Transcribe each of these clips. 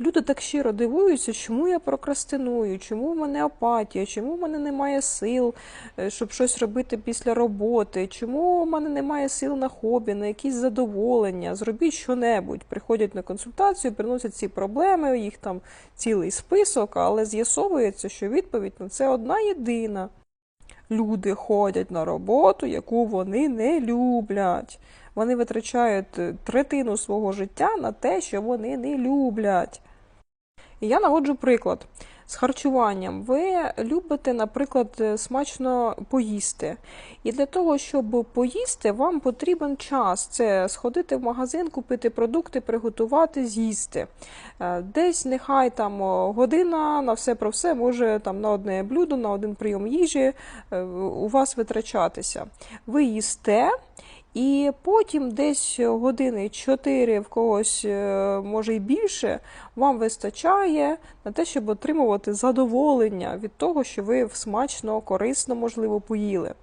Люди так щиро дивуються, чому я прокрастиную, чому в мене апатія, чому в мене немає сил, е, щоб щось робити після роботи, чому в мене немає сил на хобі, на якісь задоволення. Зробіть що-небудь. Приходять на консультацію, приносять ці проблеми, їх там цілий список, але з'ясовується, що відповідь на це одна єдина. Люди ходять на роботу, яку вони не люблять. Вони витрачають е, третину свого життя на те, що вони не люблять. І я наводжу приклад з харчуванням. Ви любите, наприклад, е, смачно поїсти. І для того, щоб поїсти, вам потрібен час. Це сходити в магазин, купити продукти, приготувати, з'їсти. Е, Десь нехай там година на все про все може там на одне блюдо, на один прийом їжі у вас витрачатися. Ви їсте. І потім десь години 4 в когось, е, може й більше, вам вистачає на те, щоб отримувати задоволення від того, що ви смачно, корисно, можливо, поїли.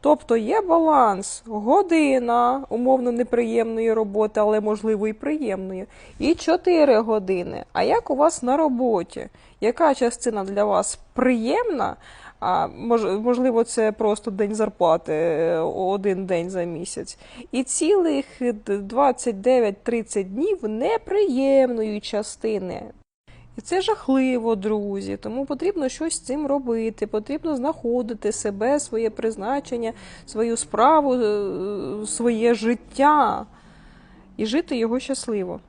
Тобто є баланс година умовно неприємної роботи, але можливо і приємної, і 4 години. А як у вас на роботі? Яка частина для вас приємна? А можливо, це просто день зарплати, е, один день за місяць. І цілих 29-30 днів неприємної частини. І це жахливо, друзі. Тому потрібно щось з цим робити. Потрібно знаходити себе, своє призначення, свою справу, е, своє життя і жити його щасливо.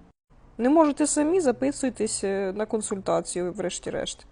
Не можете самі, записуйтесь е, на консультацію, врешті-решт.